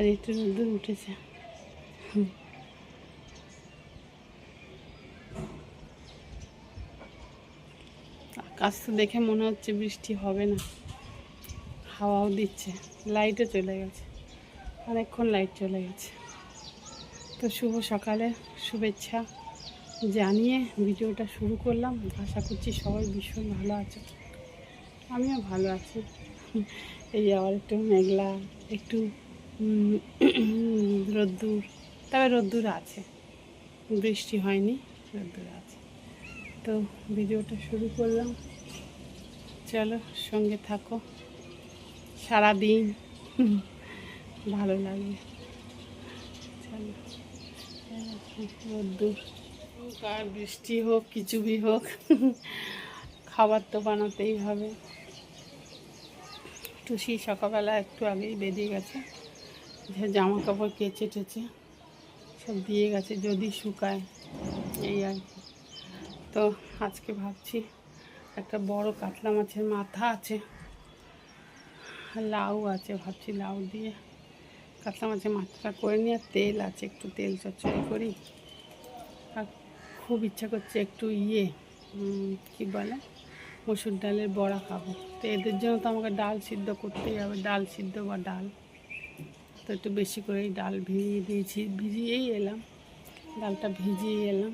আর একটু উঠেছে। আকাশ তো দেখে মনে হচ্ছে বৃষ্টি হবে না। হাওয়াও দিচ্ছে। লাইটও চলে গেছে। অনেকক্ষণ লাইট চলে গেছে। তো শুভ সকালে শুভেচ্ছা জানিয়ে ভিডিওটা শুরু করলাম। আশা করছি সবাই ভীষণ ভালো আছে। আমিও ভালো আছি। এই আবার একটু মেঘলা, একটু রোদ্দুর, তবে রোদ্দুর আছে। বৃষ্টি হয়নি, রোদ্দুর আছে। তো ভিডিওটা শুরু করলাম। চলো সঙ্গে থাকো। সারাদিন ভালো লাগবে চলো, রোদ্দুর। হোক আর বৃষ্টি হোক, কিছু বি হোক, খাবার তো বানাতেই হবে। টুসি সকালবেলা একটু আগেই বেরিয়ে গেছে। যে জামা কাপড় কেচে টেচে সব দিয়ে গেছে, যদি শুকায়, এই আর কি। তো আজকে ভাবছি একটা বড় কাতলা মাছের মাথা আছে, লাউ আছে, ভাবছি লাউ দিয়ে কাতলা মাছের মাথাটা করে নিয়ে আর তেল আছে, একটু তেল চচ্চড়ি করি। আর খুব ইচ্ছা করছে একটু ইয়ে কি বলে, মসুর ডালের বড়া খাব। তো এদের জন্য তো আমাকে ডাল সিদ্ধ করতেই হবে, ডাল সিদ্ধ বা ডাল। তো একটু বেশি করেই ডাল ভিজিয়ে দিয়েছি, ভিজিয়েই এলাম। ডালটা ভিজিয়ে এলাম।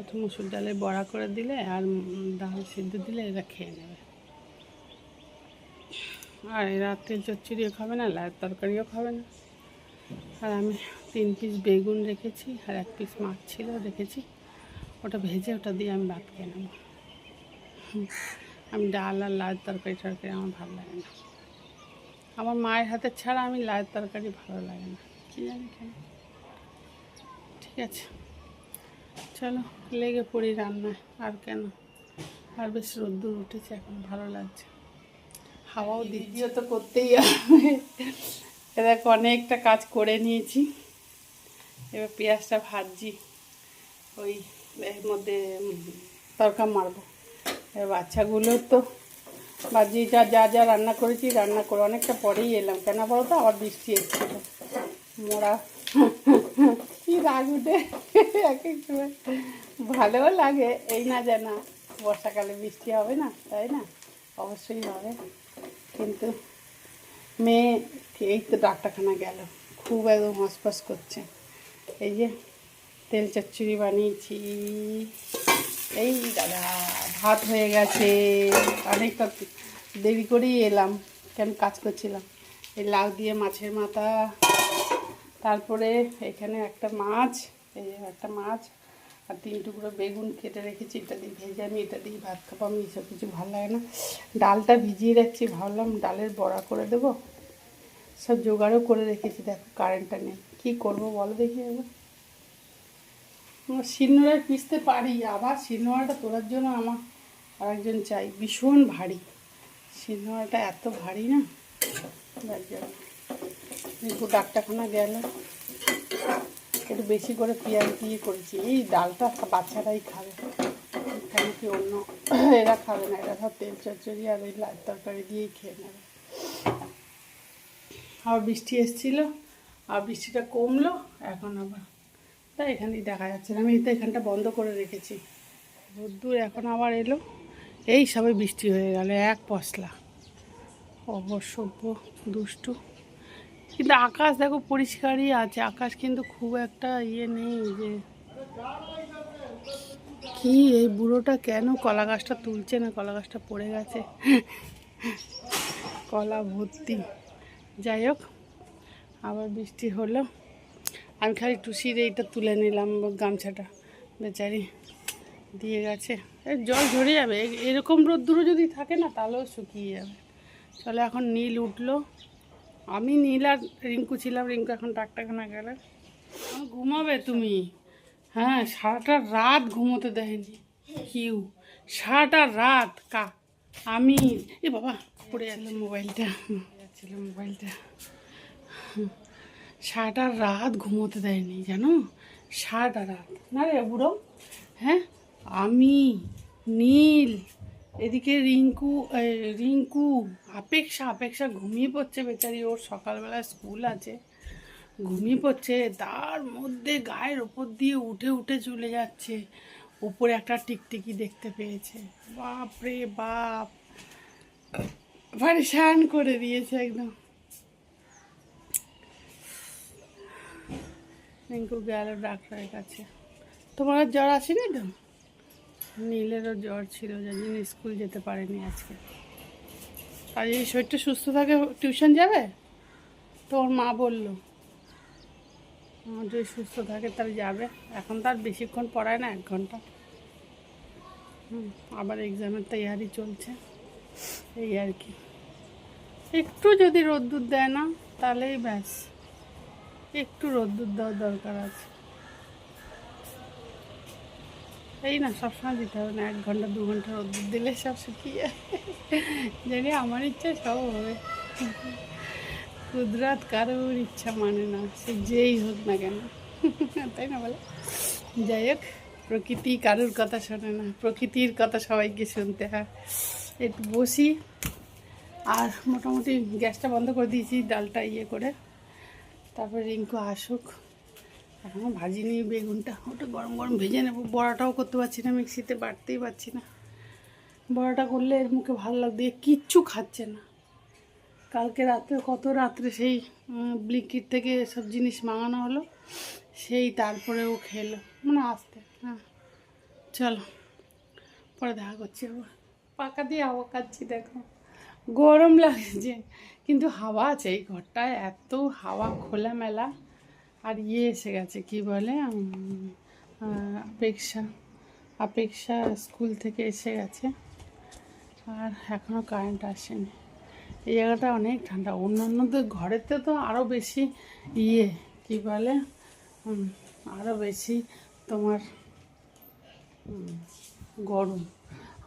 একটু মুসুর ডালে বড়া করে দিলে আর ডাল সিদ্ধ দিলে এরা খেয়ে নেবে। আর এরা তেল চচ্চড়িও খাবে না লায়ের তরকারিও খাবে না। আর আমি তিন পিস বেগুন রেখেছি আর এক পিস মাছ ছিল রেখেছি। ওটা ভেজে ওটা দিয়ে আমি ভাত খেয়ে নেব। আমি ডাল আর লাল তরকারি টরকারি আমার ভালো লাগে না। আমার মায়ের হাতে ছাড়া আমি লাল তরকারি ভালো লাগে না। কী জানি কেন? ঠিক আছে। চলো লেগে পড়ি রান্নায়। আর কেন? আর বেশ রোদ্দুর উঠেছে এখন ভালো লাগছে। হাওয়াও দিদিও তো করতেই হবে। এবার অনেকটা কাজ করে নিয়েছি। এবার পেঁয়াজটা ভাজছি। ওই এর মধ্যে তরকা মারবো। এবার বাচ্চাগুলো তো ভাজি যা যা যা রান্না করেছি, রান্না করে অনেকটা পরেই এলাম। কেন বলো তো? আবার বৃষ্টি এসেছিল মোড়া কি রাগ উঠে এক এক সময় ভালোও লাগে, এই না যে না, বর্ষাকালে বৃষ্টি হবে না, তাই না? অবশ্যই হবে। কিন্তু মেয়ে, এই তো ডাক্তারখানা গেল। খুব একদম হসপস করছে। এই যে তেল চচ্চড়ি বানিয়েছি। ভাত হয়ে গেছে। অনেকটা দেরি করেই এলাম, কেন কাজ করছিলাম। এই লাউ দিয়ে মাছের মাথা। তারপরে এখানে একটা মাছ, এই একটা মাছ আর তিন টুকরো বেগুন কেটে রেখেছি, এটা দিয়ে ভেজে আমি, এটা দিয়ে ভাত খাব, আমি এসব কিছু ভালো লাগে না। ডালটা ভিজিয়ে রাখছি, ভাবলাম ডালের বড়া করে দেবো। সব জোগাড়ও করে রেখেছি, দেখো কারেন্টটা নেই। কী করব বলো দেখি আমার শিলনোড়ায় পিসতে পারি, আবার শিলনোড়াটা তোলার জন্য আমার আরেকজন চাই, ভীষণ ভারী। শিলনোড়াটা এত ভারী না জন্য ডাক্তারখানা গেল, একটু বেশি করে পেঁয়াজ দিয়ে করেছি, এই ডালটা বাচ্চারাই খাবে। এখানে কি অন্য, এরা খাবে না, এরা সব তেল চচ্চড়ি আর ওই লাল তরকারি দিয়েই খেয়ে নেবে। আবার বৃষ্টি এসেছিল, আর বৃষ্টিটা কমলো, এখন আবার তাই এখানেই দেখা যাচ্ছে আমি তো এখানটা বন্ধ করে রেখেছি। রোদ্দুর এখন আবার এলো। এই সবে বৃষ্টি হয়ে গেল, এক পশলা। অবসভ্য দুষ্টু। কিন্তু আকাশ দেখো পরিষ্কারই আছে। আকাশ কিন্তু খুব একটা ইয়ে নেই যে কি এই বুড়োটা কেন কলা গাছটা তুলছে না? কলা গাছটা পড়ে গেছে। কলা ভর্তি। যাই হোক, আবার বৃষ্টি হলো। আমি খালি টুসির এইটা তুলে নিলাম গামছাটা। বেচারি দিয়ে গেছে। জল ঝরে যাবে। এরকম রোদ্দুরও যদি থাকে না, তাহলেও শুকিয়ে যাবে। চলো এখন নীল উঠল। আমি নীল আর রিঙ্কু ছিলাম। রিঙ্কু এখন ডাক্তারখানা গেলে। ঘুমাবে তুমি? হ্যাঁ সারাটা রাত ঘুমোতে দেয়নি। কিউ, সারাটা রাত? কা, আমি এ, বাবা, পড়ে যাচ্ছিল মোবাইলটা। যাচ্ছিল মোবাইলটা। সারাটা রাত ঘুমোতে দেয়নি, জানো? সারাটা রাত। না রে বুড়ো? হ্যাঁ? আমি, নীল, এদিকে রিঙ্কু রিঙ্কু আপেক্ষা আপেক্ষা ঘুমিয়ে পড়ছে বেচারি। ওর সকালবেলা স্কুল আছে। ঘুমিয়ে পড়ছে। তার মধ্যে গায়ের ওপর দিয়ে উঠে উঠে চলে যাচ্ছে। উপরে একটা টিকটিকি দেখতে পেয়েছে। বাপ রে বাপ! পরেশান করে দিয়েছে একদম। রিঙ্কু গেল ডাক্তারের কাছে তোমার জ্বর আসেনি তো? নীলেরও জ্বর ছিল যার জন্য স্কুল যেতে পারেনি আজকে। আর যদি শরীরটা সুস্থ থাকে টিউশন যাবে? তো ওর মা বলল যদি সুস্থ থাকে তাহলে যাবে। এখন তো আর বেশিক্ষণ পড়ায় না এক ঘণ্টা। হুম, আবার এক্সামের তৈয়ারি চলছে এই আর কি। একটু যদি রোদ্দুর দেয় না তাহলেই ব্যাস। একটু রোদ্দুর দেওয়ার দরকার আছে। এই না, সবসময় দিতে হবে না, এক ঘণ্টা, দু ঘণ্টা রোদ্দুর দিলে সব শুকিয়ে জানি আমার ইচ্ছা সব হবে। কুদরাত কারোর ইচ্ছা মানে না, সে যেই হোক না কেন। তাই না বলে? যাই হোক, প্রকৃতি কারোর কথা শোনে না, প্রকৃতির কথা সবাইকে শুনতে হয়। একটু বসি। আর মোটামুটি গ্যাসটা বন্ধ করে দিয়েছি, ডালটা ইয়ে করে। তারপর রিঙ্কু আসুক। এখনও ভাজিনি বেগুনটা, ওটা গরম গরম ভেজে নেব। বড়াটাও করতে পারছি না, মিক্সিতে বাড়তেই পারছি না। বড়াটা করলে এর মুখে ভালো লাগবে কিচ্ছু খাচ্ছে না। কালকে রাত্রে কত রাত্রে সেই ব্লিকিট থেকে সব জিনিস মাঙানো হলো, সেই তারপরে ও খেলো। মানে আসতে হ্যাঁ। চলো, পরে দেখা করছি আবার। পাকা দিয়ে হাওয়া খাচ্ছি, দেখো। গরম লাগছে। কিন্তু হাওয়া আছে, এই ঘরটায় এত হাওয়া খোলামেলা। আর ইয়ে এসে গেছে, কি বলে অপেক্ষা অপেক্ষা স্কুল থেকে এসে গেছে। আর এখনও কারেন্ট আসেনি। এই জায়গাটা অনেক ঠান্ডা। অন্য অন্যদের ঘরেতে তো আরও বেশি ইয়ে কি বলে আরও বেশি তোমার গরম।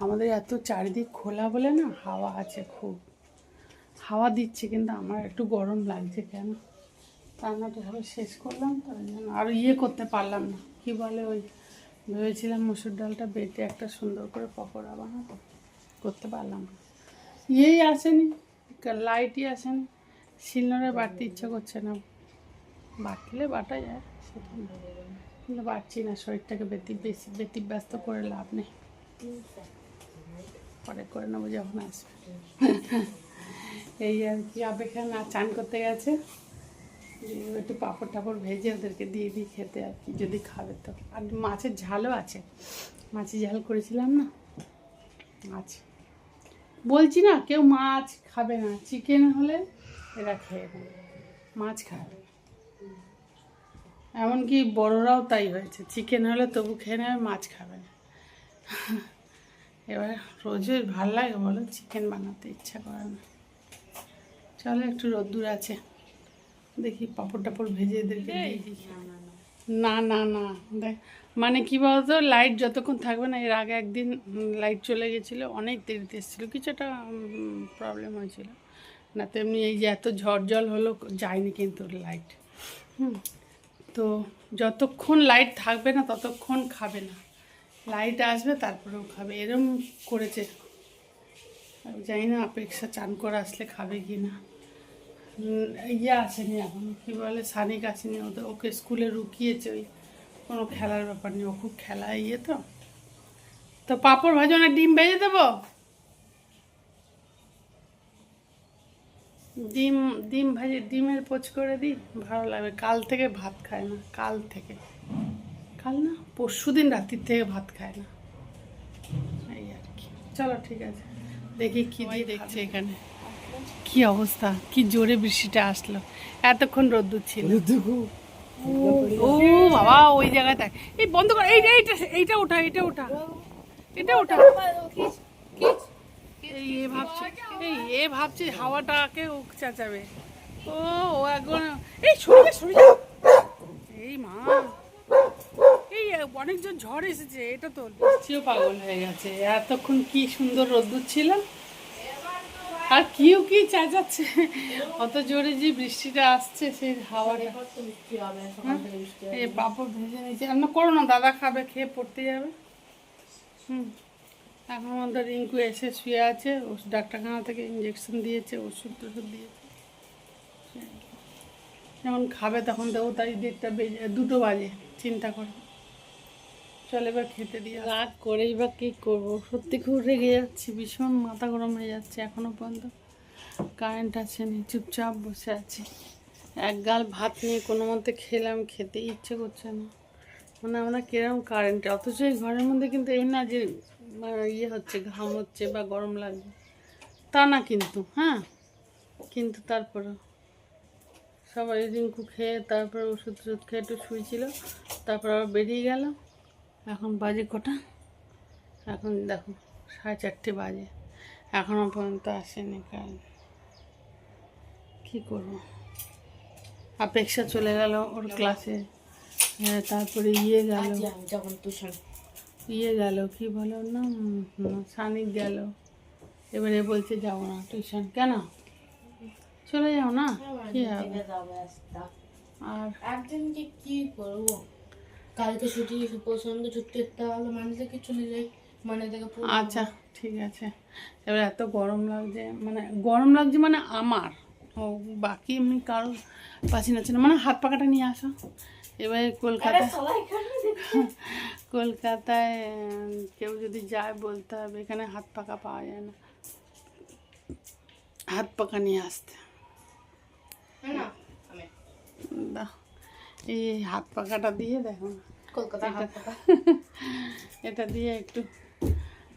আমাদের এত চারিদিক খোলা বলে না, হাওয়া আছে খুব। হাওয়া দিচ্ছে, কিন্তু আমার একটু গরম লাগছে কেন? রান্নাটা সবাই শেষ করলাম তার জন্য আর ইয়ে করতে পারলাম না। কি বলে ওই ভেবেছিলাম মুসুর ডালটা বেটে একটা সুন্দর করে পকোড়া বানাবো, করতে পারলাম না। ইয়েই আসেনি লাইটই আসেনি শিলনোড়ে বাড়তে ইচ্ছা করছে না। বাটলে বাটা যায় সেটা কিন্তু বাড়ছি না, শরীরটাকে বেতি বেশি বেতি ব্যস্ত করে লাভ নেই। পরে করে নেব যখন আসবে। এই আর কি অপেক্ষা না, চান করতে গেছে। একটু পাঁপড় টাপড় ভেজে ওদেরকে দিয়ে দিই খেতে আর কি, যদি খাবে তো। আর মাছের ঝালও আছে। মাছের ঝাল করেছিলাম না? আছে বলছি না, কেউ মাছ খাবে না। চিকেন হলে এরা খেয়ে নেবে। মাছ খাবে। এমনকি বড়রাও তাই হয়েছে। চিকেন হলে তবু খেয়ে নেবে, মাছ খাবে না। এবার রোজই ভালো লাগে বলো, চিকেন বানাতে ইচ্ছা করে না। চলো একটু রোদ্দুর আছে। দেখি পাপড় টাপড় ভেজে এদেরকে না না না দেখ। মানে কি বলতো লাইট যতক্ষণ থাকবে না এর আগে একদিন লাইট চলে গেছিল অনেক দেরিতে এসেছিল কিছুটা প্রবলেম হয়েছিল। না তেমনি এই যে এত ঝড় জল হলো যায়নি কিন্তু লাইট হুম তো যতক্ষণ লাইট থাকবে না ততক্ষণ খাবে না। লাইট আসবে তারপরেও খাবে। এরম করেছে। জানি না অপেক্ষা চান করে আসলে খাবে কি না। ইয়ে আসেনি এখন, কী বলে সানিক আসেনি, ওদের ওকে স্কুলে রুকিয়েছে ওই কোনো খেলার ব্যাপার নেই ও খুব খেলা ইয়ে তো। তো পাঁপড় ভাজা না ডিম ভেজে দেবো? ডিম ডিম ভাজি, ডিমের পোচ করে দিই, ভালো লাগবে কাল থেকে ভাত খায় না, কাল থেকে। কাল না পরশু দিন রাত্রির থেকে ভাত খায় না। এই আর কি। চলো, ঠিক আছে। দেখি কি দিয়ে দেখছে এখানে। কি অবস্থা? কি জোরে বৃষ্টিটা আসলো? এতক্ষণ রোদ্দুর ছিল। ও বাবা ওই জায়গায় দেখ এই বন্ধ কর। এইটা এইটা এইটা ওঠা এইটা ওঠা। এটা ওঠা। এই এ ভাবছে। এই এ ভাবছে হাওয়াটাকে ও চেঁচাবে। ও ও একবার এই সরে সরে। এই মা। অনেকজন ঝড় এসেছে এটা তো বৃষ্টিও পাগল হয়ে গেছে। এতক্ষণ কি সুন্দর রোদ্দুর ছিল? আর কিউ কি চেঁচাচ্ছে? অত জোরে যে বৃষ্টিটা আসছে সেই হাওয়াটা। এই পাপড় ভেজে নিয়েছে। করো না দাদা খাবে খেয়ে পড়তে যাবে। হুম। এখন আমাদের রিঙ্কু এসে শুয়ে আছে ও ডাক্তারখানা থেকে ইঞ্জেকশন দিয়েছে ওষুধ টষুধ দিয়েছে। যখন খাবে তখন দেবো তাই দেড়টা বেজে দুটো বাজে চিন্তা করে। খেতে দিয়ে রাগ করেই বা কী করব? সত্যি খুব রেগে যাচ্ছি, ভীষণ মাথা গরম হয়ে যাচ্ছে এখনও পর্যন্ত কারেন্ট চুপচাপ বসে আছি। এক গাল ভাত নিয়ে কোনো মতে খেলাম, খেতে ইচ্ছে করছে না। মানে আমরা কিরম কারেন্ট অথচ এই ঘরের মধ্যে কিন্তু এই না যে মানে ইয়ে হচ্ছে, ঘাম হচ্ছে বা গরম লাগছে, তা না কিন্তু হ্যাঁ? কিন্তু তারপরে সবাই রিঙ্কু খেয়ে, তারপরে ওষুধ টষুধ খেয়ে একটু শুয়েছিল, তারপর আবার বেরিয়ে গেল এখন বাজে কটা? এখন দেখো সাড়ে চারটে বাজে। এখনও পর্যন্ত আসেনি কারেন্ট কী করব? অপেক্ষা চলে গেল ওর ক্লাসে হ্যাঁ তারপরে ইয়ে গেল। যখন তুষার ইয়ে গেল কি বলো না সানিক গেল। এবারে বলছে যাব না টিউশন কেন? চলে যাও না? কি হবে? আর একদিনকে কি করব? কালকে ছুটি পছন্দ ছুটি তাহলে মানে থেকে চলে যাই মানে থেকে আচ্ছা ঠিক আছে। এবার এত গরম লাগছে মানে গরম লাগছে মানে আমার। ও বাকি এমনি কারও পাচ্ছি না। মানে হাত পাকাটা নিয়ে আসো। এবারে কলকাতা কলকাতায় কেউ যদি যায় বলতে হবে এখানে হাত পাকা পাওয়া যায় না। হাত পাকা নিয়ে আসতে। না এই হাত পাকাটা দিয়ে দেখো। কলকাতা এটা দিয়ে একটু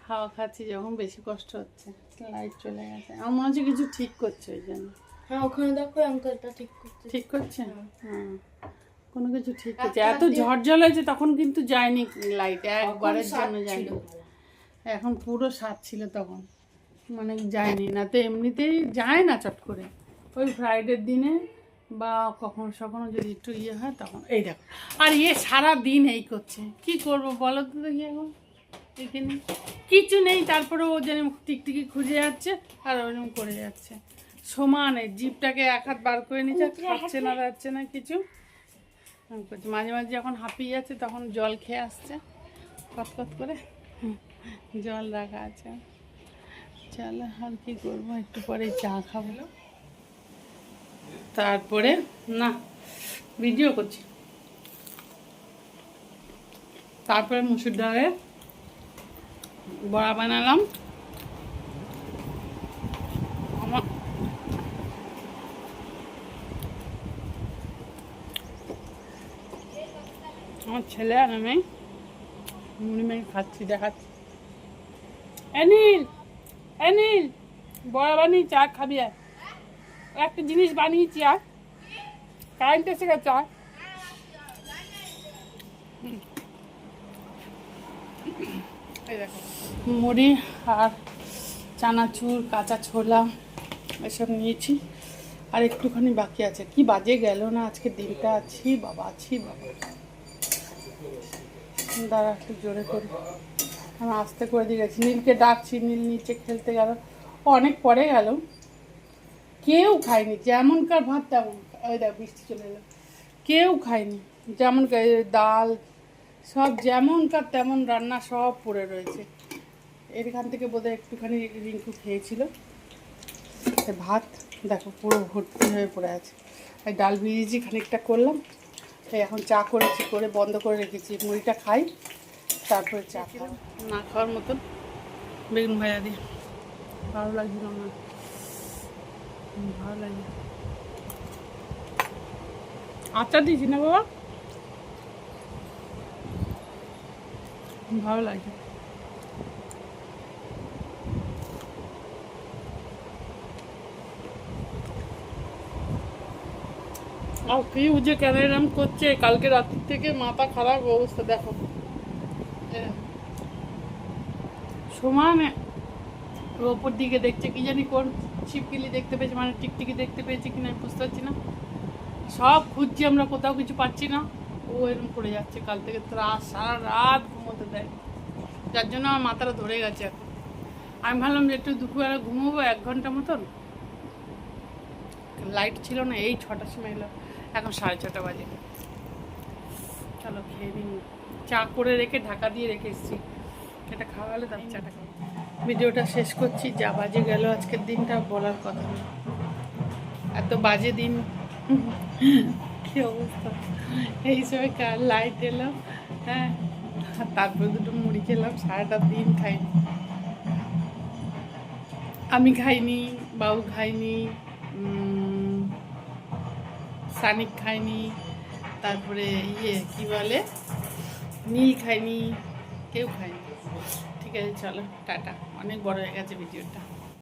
হাওয়া খাচ্ছি যখন বেশি কষ্ট হচ্ছে। লাইট চলে গেছে। আমার মনে হচ্ছে কিছু ঠিক করছে ওই জন্য। হ্যাঁ ওখানে দেখো ঠিক করতে ঠিক করছে? হ্যাঁ। কোনো কিছু ঠিক করছে। এত ঝড় হয়েছে তখন কিন্তু যায়নি লাইট একবারের জন্য যায়নি। এখন পুরো সাত ছিল তখন। মানে যায়নি। না তো এমনিতেই যায় না চট করে। ওই ফ্রাইডের দিনে বা কখনো সখনো যদি একটু ইয়ে হয় তখন এই দেখো। আর ইয়ে সারা দিন এই করছে। কি করব বলো তো দেখি এখন এখানে কিছু নেই তারপরে ও যেন টিকটিকি খুঁজে যাচ্ছে আর ওরকম করে যাচ্ছে। সমানে জিপটাকে এক হাত বার করে নিচ্ছে খাচ্ছে না যাচ্ছে না কিছু। করছে। মাঝে মাঝে যখন হাঁপিয়ে যাচ্ছে তখন জল খেয়ে আসছে। কত করে। জল রাখা আছে। চলো আর কি করব একটু পরে চা খাব। তারপরে, না ভিডিও করছি। তারপরে মুসুর ডালের বড়া বানালাম। আমার ছেলে আর আমি মুড়ি মেঘে খাচ্ছি, দেখাচ্ছি। অনিল অনিল বড়া বানিয়ে চা খাবি আর। একটা জিনিস বানিয়েছি আর কারেন্ট এসে গেছে আর মুড়ি আর চানাচুর, কাঁচা ছোলা, এসব নিয়েছি। আর একটুখানি বাকি আছে। কি বাজে গেল না আজকে দিনটা? আছি বাবা আছি বাবা। দাঁড়া, একটু জোরে করি। আমি আস্তে করে দিয়ে গেছি নীলকে ডাকছি, নীল নিচে খেলতে গেল। অনেক পরে গেল। কেউ খায়নি যেমনকার ভাত তেমন ওই দেখ, বৃষ্টি চলে এলো। কেউ খায়নি, যেমন ডাল, সব যেমনকার তেমন রান্না সব পড়ে রয়েছে। এখান থেকে বোধহয় একটুখানি রিঙ্কু খেয়েছিল। ভাত, দেখো পুরো ভর্তি হয়ে পড়ে আছে। এই ডাল ভিজিয়েছি খানিকটা করলাম। এখন চা করেছি, করে বন্ধ করে রেখেছি। মুড়িটা খাই, তারপরে চা খেলাম না খাওয়ার মতন বেগুন ভাজা দিয়ে। ভালো লাগছিল না। ভালো লাগে। আচার দিয়েছি না বাবা? ভালো লাগে। আর কি উজে কেন এরম করছে কালকে রাত্রি থেকে মাথা খারাপ অবস্থা দেখো। সমানে ওপর দিকে দেখছে কি জানি কোন ছিপকিলি দেখতে পেয়েছি মানে টিকটিকি দেখতে পেয়েছে কিনা আমি বুঝতে পারছি না। সব খুঁজছি আমরা, কোথাও কিছু পাচ্ছি না। ও এরকম করে যাচ্ছে, কাল থেকে ত্রাস সারা রাত ঘুমোতে দেয়। যার জন্য আমার মাথাটা ধরে গেছে এখন। আমি ভাবলাম যে একটু দুপুরবেলা ঘুমোবো, এক ঘণ্টা মতন। লাইট ছিল না, এই ছটার সময় এলো। এখন সাড়ে ছটা বাজে। চলো খেয়ে নিন চা করে রেখে ঢাকা দিয়ে রেখে এসেছি। এটা খাওয়া হলে তার চাটা ভিডিওটা শেষ করছি, যা বাজে গেল আজকের দিনটা বলার কথা না। এত বাজে দিন। কি অবস্থা? এই সময় কার লাইট এলো হ্যাঁ তারপরে দুটো মুড়ি খেলাম, সারাটা দিন খাইনি। আমি খাইনি, বাবু খাইনি সানিক খাইনি, তারপরে ইয়ে কি বলে? নীল খাইনি, কেউ খায়নি ঠিক আছে চলো টাটা। অনেক বড় হয়ে গেছে ভিডিওটা।